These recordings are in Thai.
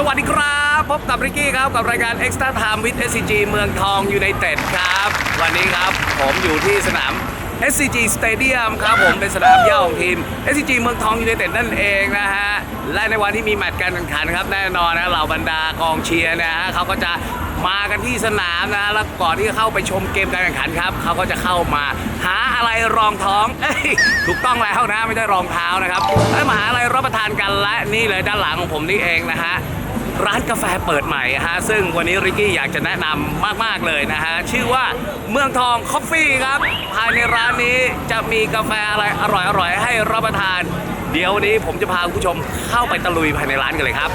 สวัสดีครับ พบกับริกกี้ครับกับรายการ Extra Time with SCG เมืองทองยูไนเต็ดครับ วันนี้ครับผมอยู่ที่สนาม SCG Stadium ครับผมเป็นสนามเย่าของทีม SCG เมืองทองยูไนเต็ดนั่นเองนะฮะ และในวันที่มีแมตช์การแข่งขันครับแน่นอนนะเหล่าบรรดากองเชียร์นะฮะเขาก็จะมากันที่สนามนะ แล้วก่อนที่จะเข้าไปชมเกมการแข่งขันครับ เขาก็จะเข้ามาหาอะไรรองท้องอถูกต้องแล้วนะ ไม่ได้รองเท้านะครับแล้วมาหาอะไรรับประทานกันและนี่เลยด้านหลังของผมนี่เองนะฮะ ร้านกาแฟเปิดใหม่ฮะซึ่งวันนี้ริกกี้อยากจะแนะนำมากๆเลยนะฮะชื่อว่าเมืองทองคอฟฟี่ครับภายในร้านนี้จะมีกาแฟอะไรอร่อยๆให้รับประทาน เดี๋ยววันนี้ผมจะพาคุณผู้ชมเข้าไปตะลุยภายในร้านกันเลยครับ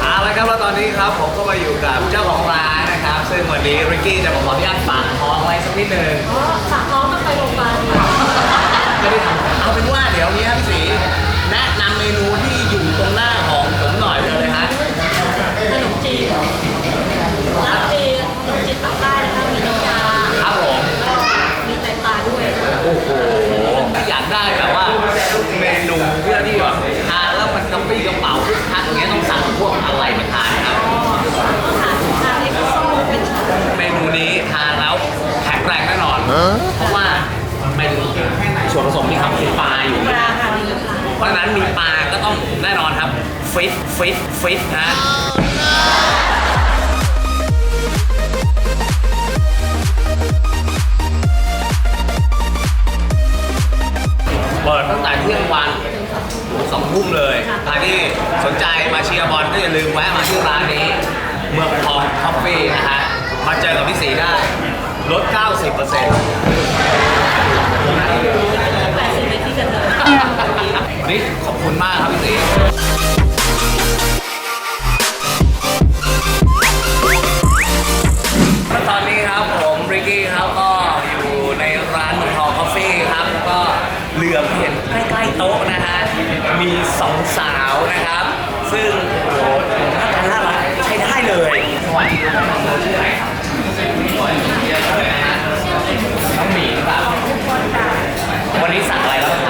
เอาละครับแล้วตอนนี้ครับผมก็มาอยู่กับเจ้าของร้านนะครับ ซึ่งวันนี้ริกกี้จะมาขออนุญาตฝากท้องไว้สักนิดนึงอ๋อฝากน้อง ฟิตฟิตฟิตนะเปิดตั้งแต่เที่ยงวันสองทุ่มเลยใครที่สนใจมาเชียร์บอลก็อย่าลืมแวะมาที่ร้านนี้ เมืองทองคอฟฟี่นะฮะ มาเจอกับพี่สีได้ ลด 90% มีสองสาวนะครับ ซึ่งโอ้โหหน้าตาน่ารักใช้ได้เลยสวัสดีครับน้องชื่ออะไรครับน้องหมีหรือเปล่าวันนี้สั่งอะไรแล้วครับ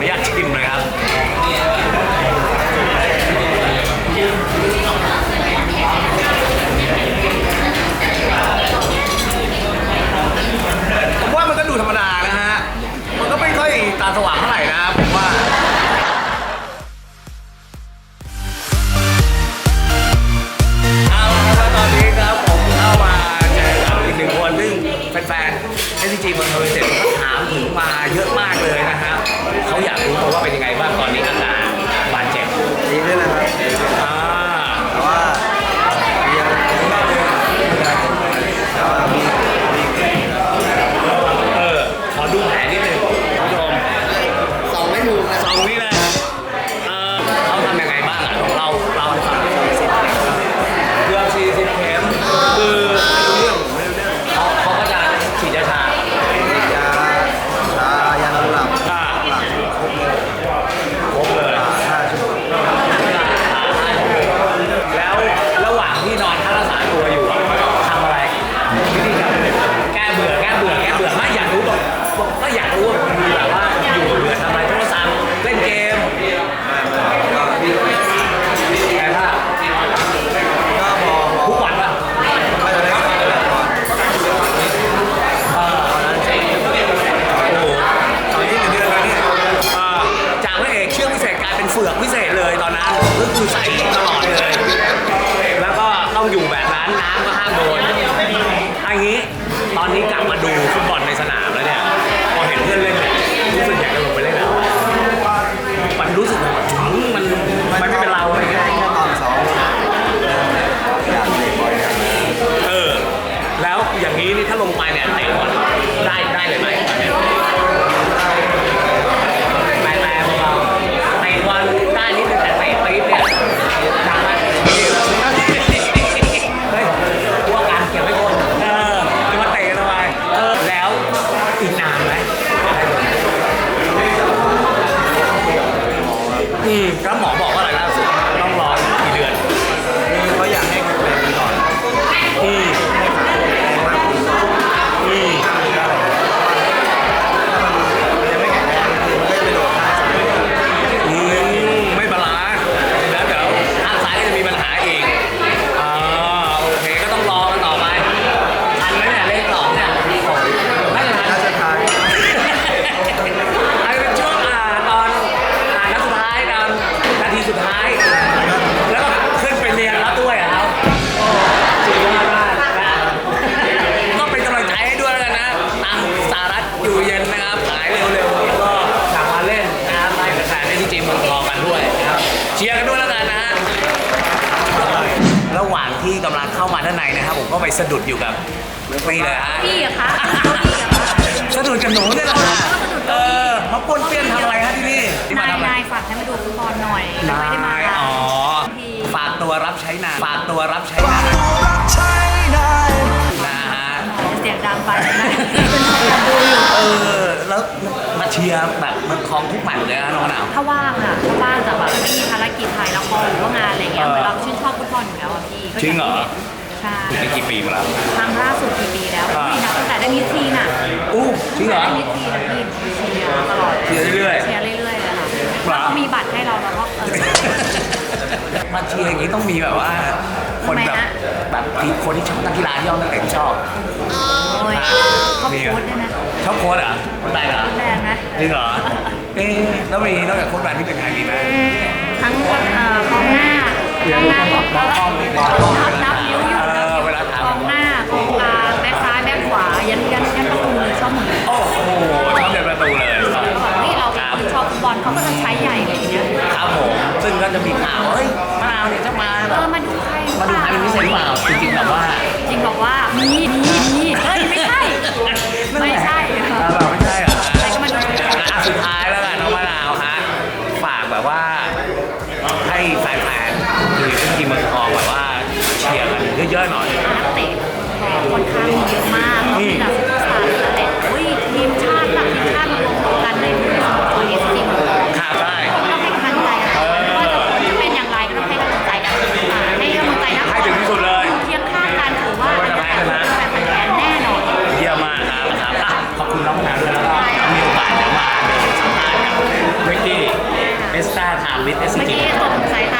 ออนุญาตชิมเลย ก็ไปสะดุดอยู่กับนี่เลยฮะพี่เหรอคะคะสะดุดกับหนูเนี่ยแหละฮะเออมาปนเปี้ยนทำอะไรฮะที่นี่นายนายฝากให้มาดูฟุตบอลหน่อยนายอ๋อฝากตัวรับใช้นายฝากตัวรับใช้นานนะฮะ เสียงดังไปนะเป็นคนดูอยู่ เออ แล้วมาเชียร์แบบมันคลองทุกหมัดเลยนะน้องหนาว ถ้าว่างอะถ้าว่างจะแบบไม่มีภารกิจถ่ายละครหรือว่างานอะไรเงี้ยเราชื่นชอบฟุตบอลอยู่แล้วพี่จริงเหรอ ใช่ได้กี่ปีมาแล้ว ครั้งล่าสุดกี่ปีแล้วอ่า ไม่นับตั้งแต่ได้นิทีน่ะอู้จริงเหรอ ได้นิทีนะพี่เชียร์ตลอดเชียร์เรื่อยๆเชียร์เรื่อยๆค่ะแล้วมีบัตรให้เราแล้วก็เออ มาเชียร์อย่างนี้ต้องมีแบบว่า คนแบบแบบคนที่ชอบนักกีฬาที่ชอบนักเตะที่ชอบโอ้ยเขาโค้ต์ด้วยนะชอบโค้ดเหรอคนใต้เหรอแรงนะ จริงเหรอเอ๊ะแล้วมีนอกจากโค้ดแบนที่เป็นใครมีไหม ทั้งเอ่อกองหน้ากองหน้าของนับนับ you. ประานวิทย์เอสซีเมื่อกี้ตกสายตา